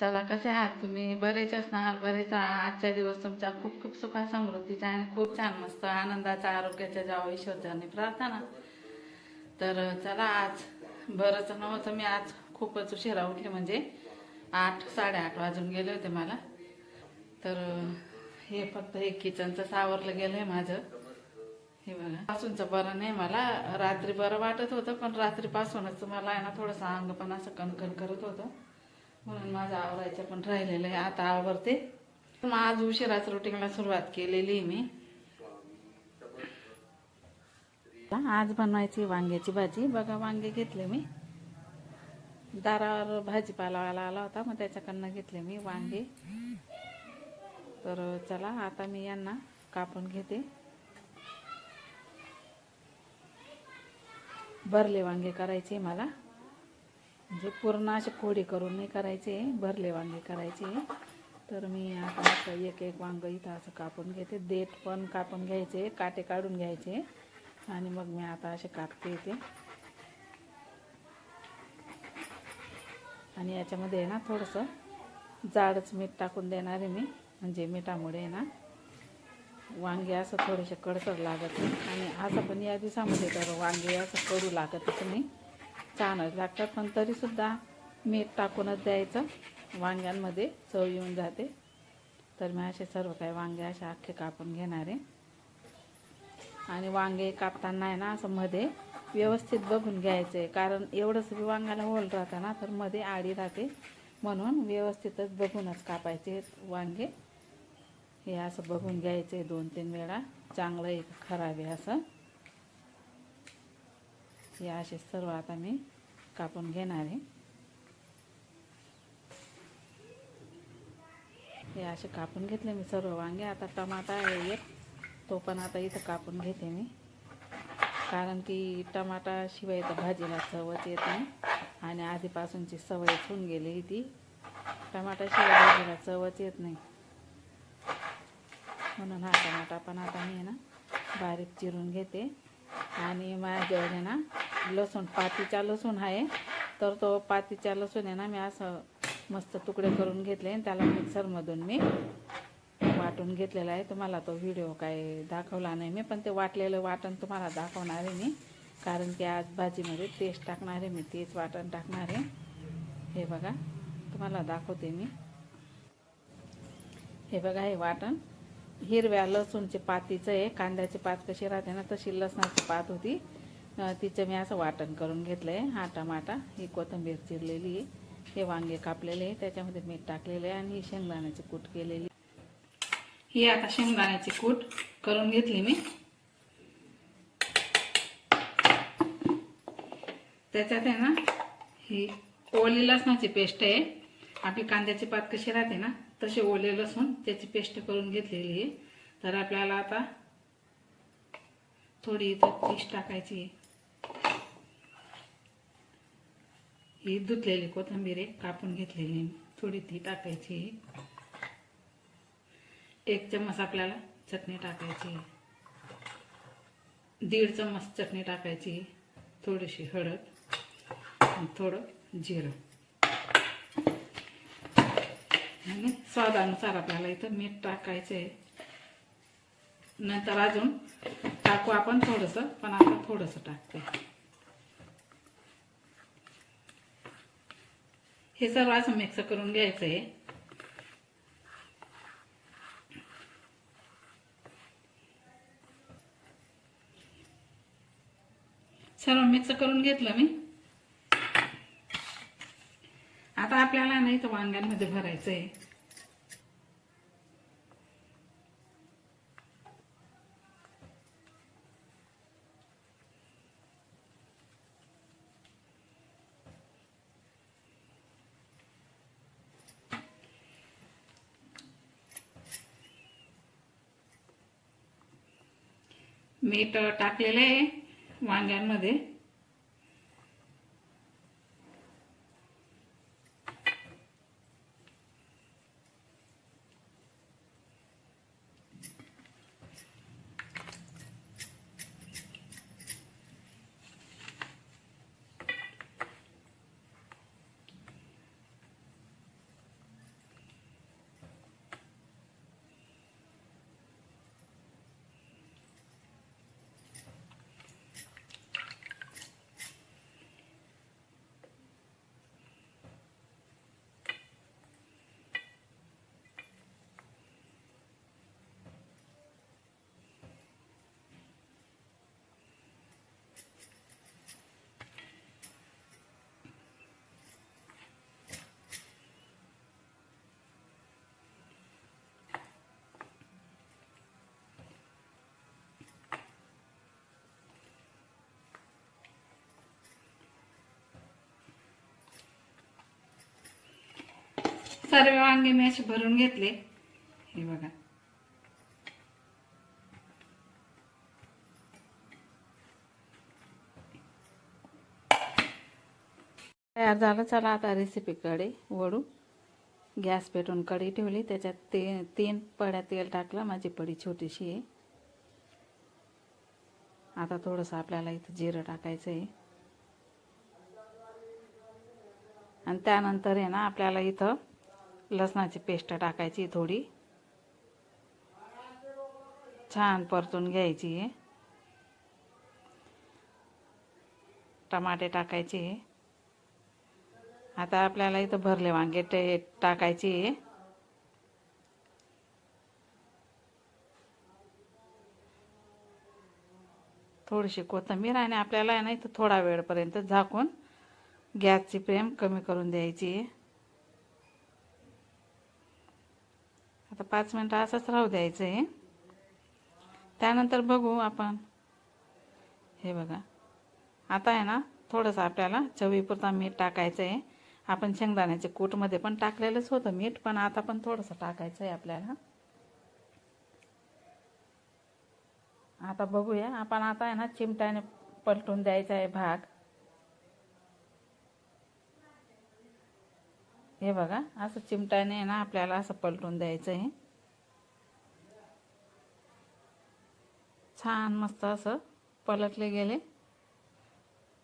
चला कसे आहात तुम्ही? बरेच असणार बरेच आजचा दिवस तुमचा खूप खूप सुखा समृद्धीचा आणि खूप छान मस्त आनंदाचा आरोग्याच्या जावं ईश्वरचरणी प्रार्थना. तर चला आज बरंच नव्हतं मी आज खूपच उशिरा उठले म्हणजे आठ साडेआठ वाजून गेले होते मला. तर हे फक्त हे किचनचं सावरलं गेलं आहे माझं. हे बघा. पासूनचं बरं नाही मला. रात्री बरं वाटत होतं पण रात्रीपासूनच मला आहे ना थोडंसं अंग पण असं कणकण करत होतं. म्हणून माझं आवरायचं पण राहिलेलं आहे आता आवरते मग आज उशिराच रुटीनला सुरुवात केलेली आहे मी. आज बनवायची वांग्याची भाजी. बघा वांगे घेतले मी. दारावर भाजीपालावाला आला होता मग त्याच्याकडनं घेतले मी वांगे. तर चला आता मी यांना कापून घेते. भरले वांगे करायचे मला. म्हणजे पूर्ण असे फोडी करून नाही करायचे भरले वांगे करायचे. तर मी आता असं एक एक वांग इथं असं कापून घेते. देठ पण कापून घ्यायचे काटे काढून घ्यायचे. आणि मग मी आता असे कापते इथे. आणि याच्यामध्ये आहे ना थोडंसं जाडच मीठ टाकून देणार आहे मी. म्हणजे मिठामुळे आहे ना. वांगे असं थोडेसे कडसर लागत आणि असं पण या दिवसामध्ये तर वांगे असं कडू लागतच नाही. छानच लागतात पण तरीसुद्धा मीठ टाकूनच द्यायचं. वांग्यांमध्ये चव येऊन जाते. तर मी असे सर्व काही वांगे असे अख्खे कापून घेणार आहे. आणि वांगे कापताना आहे ना असं मध्ये व्यवस्थित बघून घ्यायचं. आहे कारण एवढंच बी वांग्याला होल राहतं ना तर मध्ये आडी राहते. म्हणून व्यवस्थितच बघूनच कापायचे वांगे. हे असं बघून घ्यायचे दोन तीन वेळा. चांगलं एक खराब आहे असं. हे असे सर्व आता मी कापून घेणार आहे. हे असे कापून घेतले मी सर्व वांगे. आता टमाटा आहे एक. तो पण आता इथं कापून घेते मी. कारण की टमाटा शिवाय तर भाजीला चवच येत नाही. आणि आधीपासूनची सवय होऊन गेली ती. टमाटा शिवाय भाजीला चवच येत नाही. म्हणून हा टमाटा पण आता मी ना बारीक चिरून घेते. आणि माझ्याजवळ ना लसूण पातीचा लसूण आहे. तर तो पातीचा लसूण आहे ना मी असं मस्त तुकडे करून घेतले आणि त्याला मिक्सरमधून मी वाटून घेतलेला आहे. तुम्हाला तो व्हिडिओ काय दाखवला नाही मी पण ते वाटलेलं वाटण तुम्हाला दाखवणार आहे मी. कारण की आज भाजीमध्ये तेच टाकणार आहे मी तेच वाटण टाकणार आहे. हे बघा तुम्हाला दाखवते मी. हे बघा हे वाटण. हिरव्या लसूणचे पातीचं आहे कांद्याची पात कशी राहते ना तशी लसणाची पात होती. तिचं मी असं वाटण करून घेतलं आहे हा टमाटा ही कोथिंबीर चिरलेली आहे. हे वांगे कापलेले आहे. त्याच्यामध्ये मीठ टाकलेलं आहे आणि ही शेंगदाण्याची कूट केलेली ही आता शेंगदाण्याची कूट करून घेतली मी. त्याच्यात आहे ना ही ओली लसणाची पेस्ट आहे. आपली कांद्याची पात कशी राहते ना तसे ओले लसूण त्याची पेस्ट करून घेतलेली आहे. तर आपल्याला आता थोडी इथं पेस्ट टाकायची आहे. ही धुतलेली कोथिंबीर एक कापून घेतलेली थोडी ती टाकायची एक चम्मच आपल्याला चटणी टाकायची दीड चम्मच चटणी टाकायची थोडीशी हळद आणि थोडं जिरं. आणि स्वादानुसार आपल्याला इथं मीठ टाकायचं आहे नंतर अजून टाकू आपण थोडंसं पण आपण थोडंसं टाकते. हे सर्व असं मिक्स करून घ्यायचं आहे सर्व मिक्स करून घेतलं मी. आता आपल्याला नाही तर वांग्यांमध्ये भरायचं आहे मीठ टाकलेलं आहे वांग्यांमध्ये. सर्व वांगे मी असे भरून घेतले. हे बघा. तयार झालं. चला आता रेसिपीकडे वळू. गॅस पेटून कढी ठेवली. त्याच्यात ते तीन पड्या तेल टाकलं. माझी पडी छोटीशी आहे. आता थोडंसं आपल्याला इथं जिरं टाकायचं आहे. आणि त्यानंतर आहे ना आपल्याला इथं लसणाची पेस्ट टाकायची थोडी. छान परतून घ्यायची आहे टमाटे टाकायचे आता आपल्याला इथं भरले वांगे ते टाकायचे आहे थोडीशी कोथिंबीर आणि आपल्याला आहे ना इथं थोडा वेळपर्यंत झाकून गॅसची फ्लेम कमी करून द्यायची आहे आता पाच मिनटं असंच राहू द्यायचं आहे त्यानंतर बघू आपण. हे बघा. आता आहे ना थोडंसं आपल्याला चवीपुरता मीठ टाकायचं आहे आपण शेंगदाण्याच्या कूटमध्ये पण टाकलेलंच होतं मीठ पण आता पण थोडंसं टाकायचं आहे आपल्याला. आता बघूया. आपण आता आहे ना चिमट्याने पलटून द्यायचा आहे भाग. हे बघा असं चिमट्याने आहे ना आपल्याला असं पलटून द्यायचं आहे. छान मस्त असं पलटले गेले.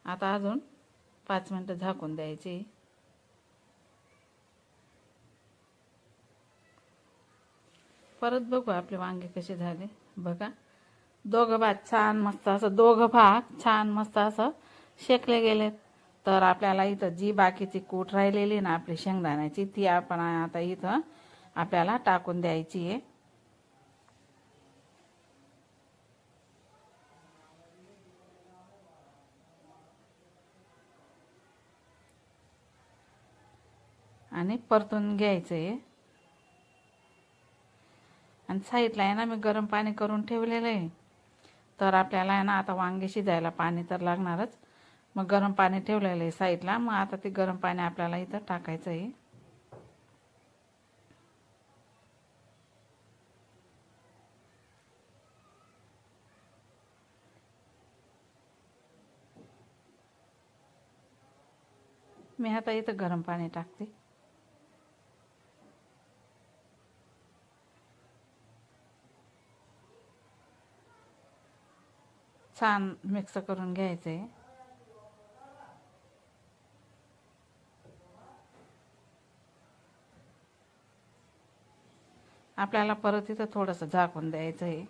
आता अजून पाच मिनटं झाकून द्यायची. परत बघू आपले वांगे कसे झाले. बघा दोघं भात छान मस्त असं दोघं भाग छान मस्त असं शेकले गेलेत. तर आपल्याला इथं जी बाकीची कूट राहिलेली ना आपली शेंगदाण्याची ती आपण आता इथं आपल्याला टाकून द्यायची आहे. आणि परतून घ्यायचं आहे. आणि साईडला आहे ना मी गरम पाणी करून ठेवलेलं आहे. तर आपल्याला आहे ना आता वांगे शिजायला पाणी तर लागणारच. मग गरम पाणी ठेवलेलं आहे साईडला. मग आता ते गरम पाणी आपल्याला इथं टाकायचं आहे. मी आता इथं गरम पाणी टाकते. छान मिक्स करून घ्यायचं आहे आपल्याला परत इथं थोडंसं झाकून द्यायचं आहे.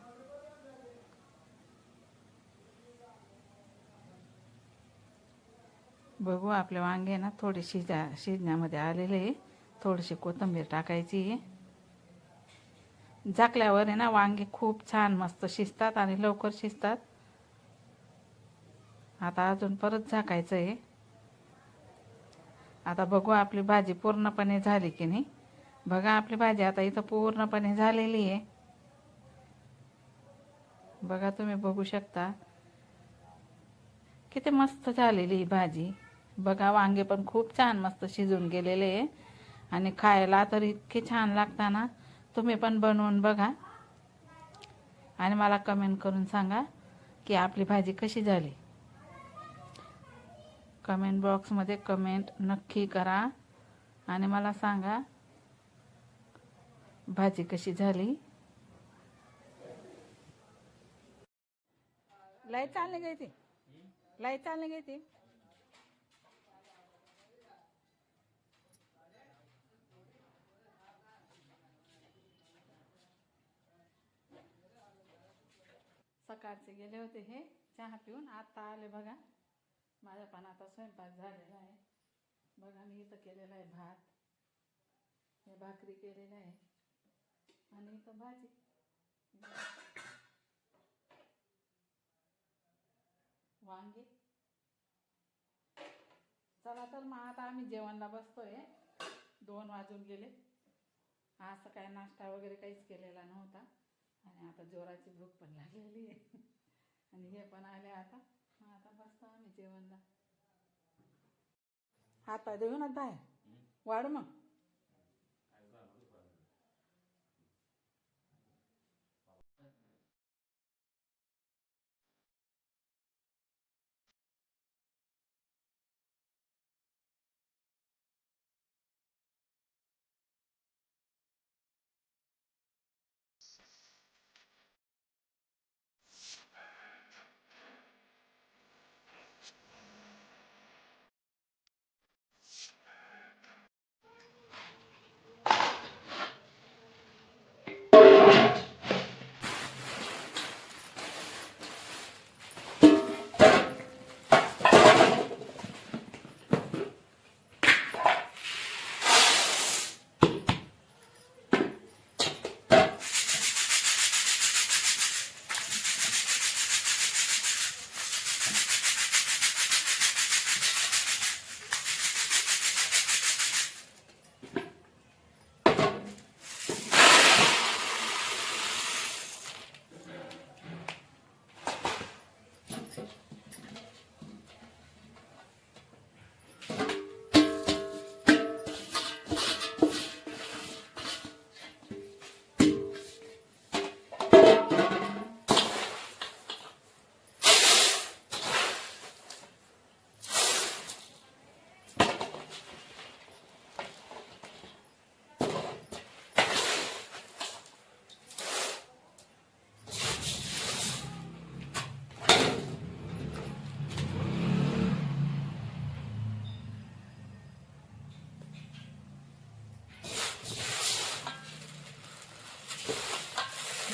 बघू आपले वांगे ना थोडे शिजा शिजण्यामध्ये आलेले आहे. थोडीशी कोथिंबीर टाकायची आहे. झाकल्यावर आहे ना वांगे खूप छान मस्त शिजतात आणि लवकर शिजतात. आता अजून परत झाकायचं आहे. आता बघू आपली भाजी पूर्णपणे झाली की नाही. बघा आपली भाजी आता इथं पूर्णपणे झालेली आहे. बघा तुम्ही बघू शकता. किती मस्त झालेली ही भाजी. बघा वांगे पण खूप छान मस्त शिजून गेलेले आहे. आणि खायला तर इतके छान लागता ना. तुम्ही पण बनवून बघा. आणि मला कमेंट करून सांगा की आपली भाजी कशी झाली. कमेंट बॉक्समध्ये कमेंट नक्की करा. आणि मला सांगा भाजी कशी झाली? लय चालणे गे ती. लय चालणे गे ती. सकाळचे गेले होते हे चहा पिऊन. आता आले बघा. माझ्या पण आता स्वयंपाक झालेला आहे. बघा मी इथं केलेला आहे भात. हे भाकरी केलेलं आहे. आणि इथं भाजी. वांगे. चला तर मग आता आम्ही जेवणला बसतोय. दोन वाजून गेले. आज तर काय नाश्ता वगैरे काहीच केलेला नव्हता. आणि आता जोराची भूक पण लागलेली आहे. आणि हे पण आले आता. मग आता बसतो आम्ही जेवणला. हात पाय देऊ ना बाहेर. वाढ मग.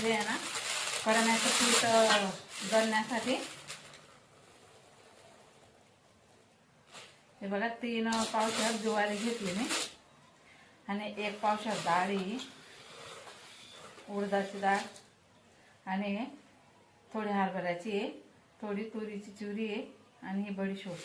टाकले आहे ना? करण्याचं पीठ गळण्यासाठी. हे बघा तीन पावशर ज्वारी घेतली मी. आणि एक पावशर डाळी उडदाची डाळ. आणि थोडी हरभऱ्याची आहे थोडी तुरीची चुरी आहे आणि ही बडीशोप.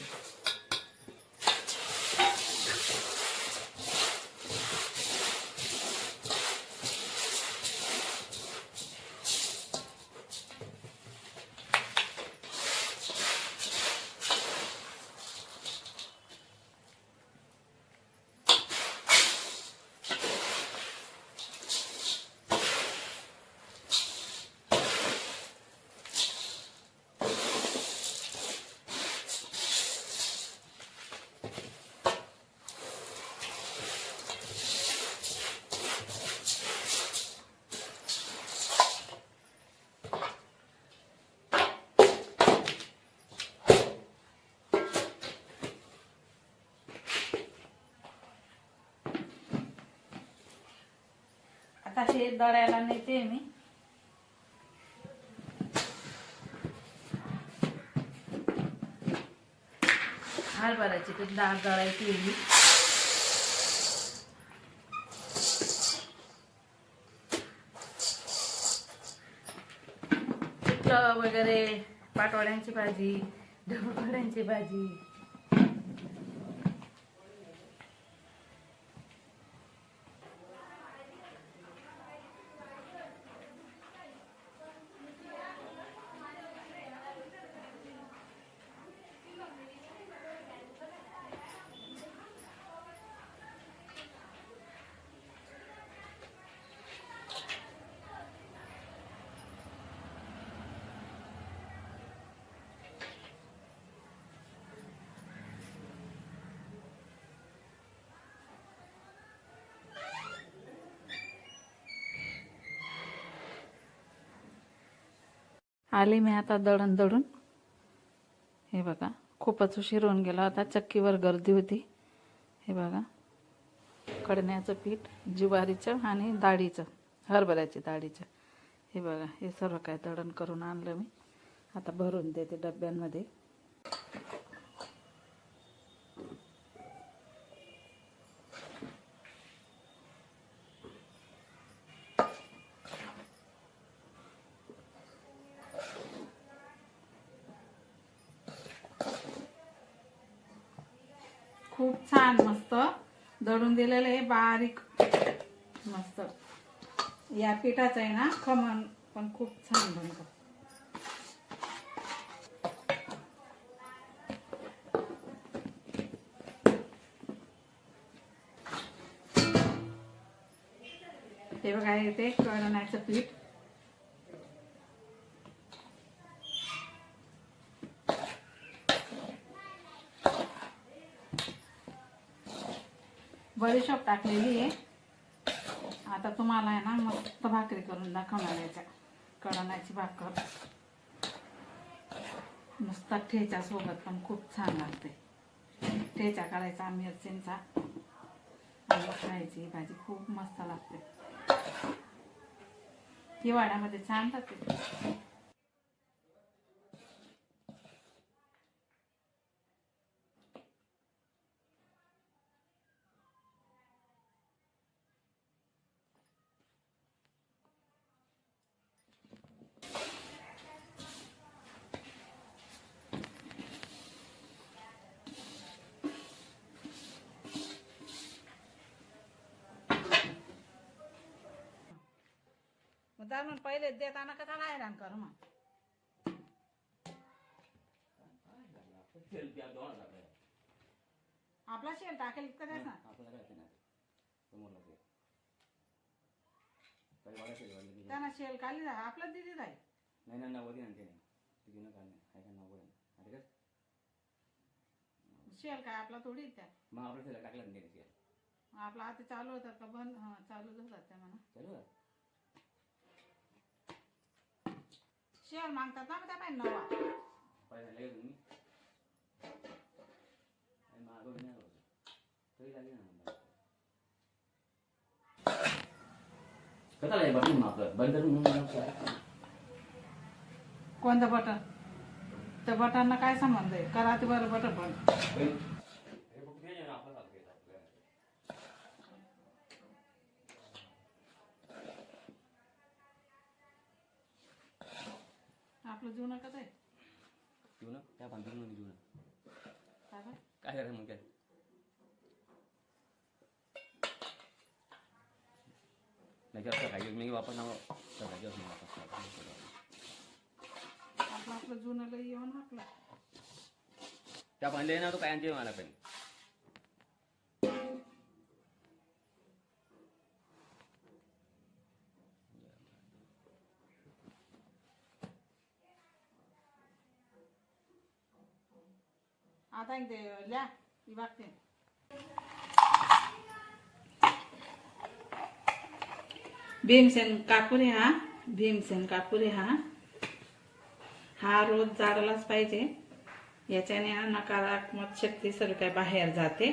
हे दळायला नेते मी. हरभऱ्याची पीठ डाळ दळायची मी. पिठलं वगैरे पाटवड्यांची भाजी ढबुकड्यांची भाजी. आले मी आता दळण दळून. हे बघा खूपच उशीर होऊन गेला होता चक्कीवर गर्दी होती. हे बघा कडण्याचं पीठ ज्वारीचं आणि डाळीचं हरभऱ्याची डाळीचं हे बघा हे सर्व काय दळण करून आणलं मी. आता भरून देते डब्यांमध्ये खूप छान मस्त दळून दिलेलं आहे बारीक. मस्त. या पिठाचं आहे ना खमण पण खूप छान बनतं. हे बघा येते कळण्याचं पीठ. बडीशॉप टाकलेली आहे. आता तुम्हाला आहे ना मस्त भाकरी करून दाखवणार याच्या कळण्याची भाकर. नुसता ठेचा सोबत पण खूप छान लागते. ठेचा करायचा मिरचींचा आणि खायची भाजी खूप मस्त लागते. हिवाळ्यामध्ये छान जाते जाणून पहिले देताना कसा हैराण कर मग. आपला शेण टाकेल इतकं द्यायचं ना त्यांना शेल खाली जाय आपलं दिदी जाय नाही नाही नव्वदी आणते नाही न आहे. का नव्वद आहे शेल काय आपला थोडी त्या. मग आपलं त्याला टाकलं नाही त्याने आपला आता चालू होतात का बंद? हा चालू होतात त्या म्हणा. चालू आहे शेल मागतात ना मग त्या पाहिजे नवा. पाहिजे लगेच तुम्ही आणि मागं नाही आलो तरी लागेल ना मला. कसं आहे बटन आपलं बंद करून म्हणून मग कोणतं बटन? त्या बटनला काय संबंध आहे? करा ते बरं बटन पण हे फक्त हे ना आपलं चालतं आपलं आपलं जुनं कसं आहे जीव ना? त्या बांधून मध्ये जीव ना. काय बरं? काय करायचं मग काय? नाही जास्त काही मी वापस ना सकाळची असं वापस आपलं आपलं जुनं लई येऊन आपलं. त्या बांधले ना तो काय आणते मला पण? आता एक ते लिहा भीमसेन कापुरे हा? भीमसेन कापुरे हा? हा रोज जाळलाच पाहिजे. याच्याने नकारात्मक शक्ती सर्व काय बाहेर जाते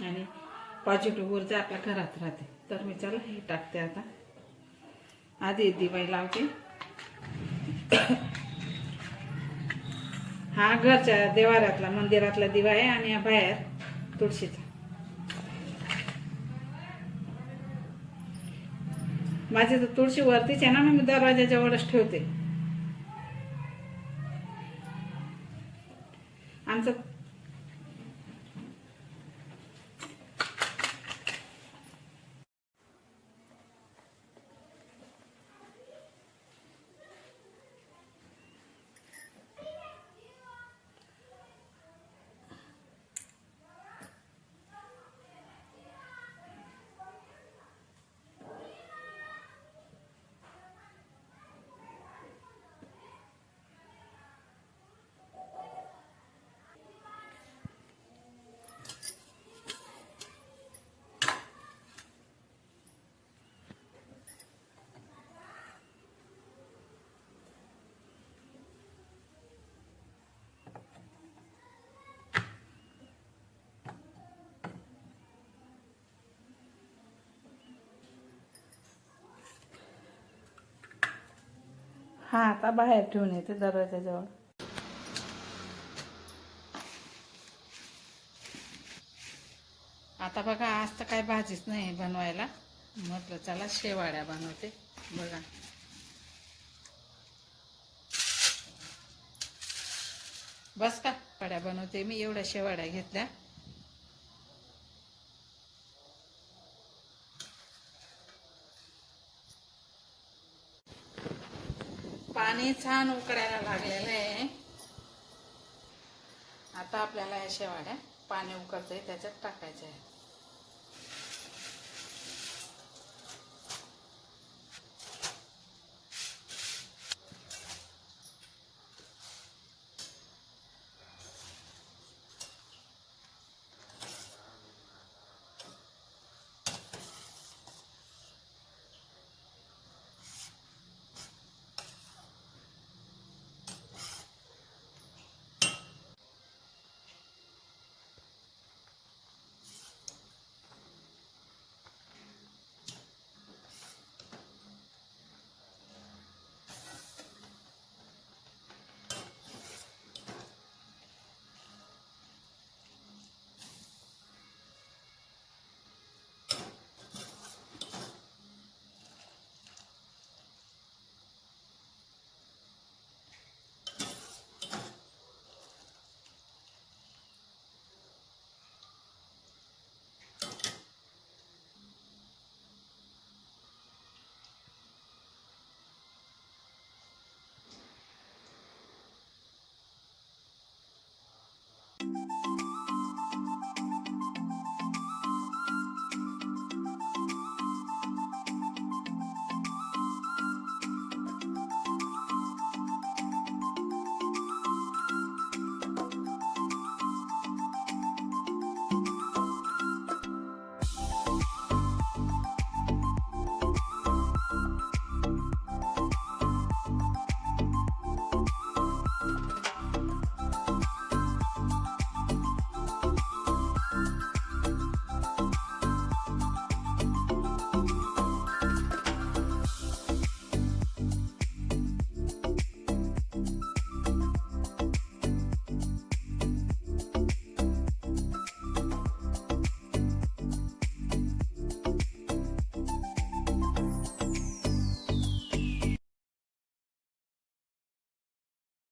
आणि पॉझिटिव्ह ऊर्जा आपल्या घरात राहते. तर मी चला हे टाकते आता. आधी दिवाळी लावते. हा घरच्या देवाऱ्यातला मंदिरातला दिवा आहे आणि हा बाहेर तुळशीचा. माझी तर तुळशी वरतीच आहे ना मी दरवाजा जवळच ठेवते. हा आता बाहेर ठेवून येते दरवाजाजवळ आता बघा आज तर काय भाजीच नाही बनवायला. म्हटलं चला शेवाळ्या बनवते. बघा. बस का? पाड्या बनवते मी एवढ्या शेवाड्या घेतल्या. पाणी छान उकडायला लागलेलं आहे. आता आपल्याला या शेवाड्या पाणी उकळतंय त्याच्यात टाकायचं आहे.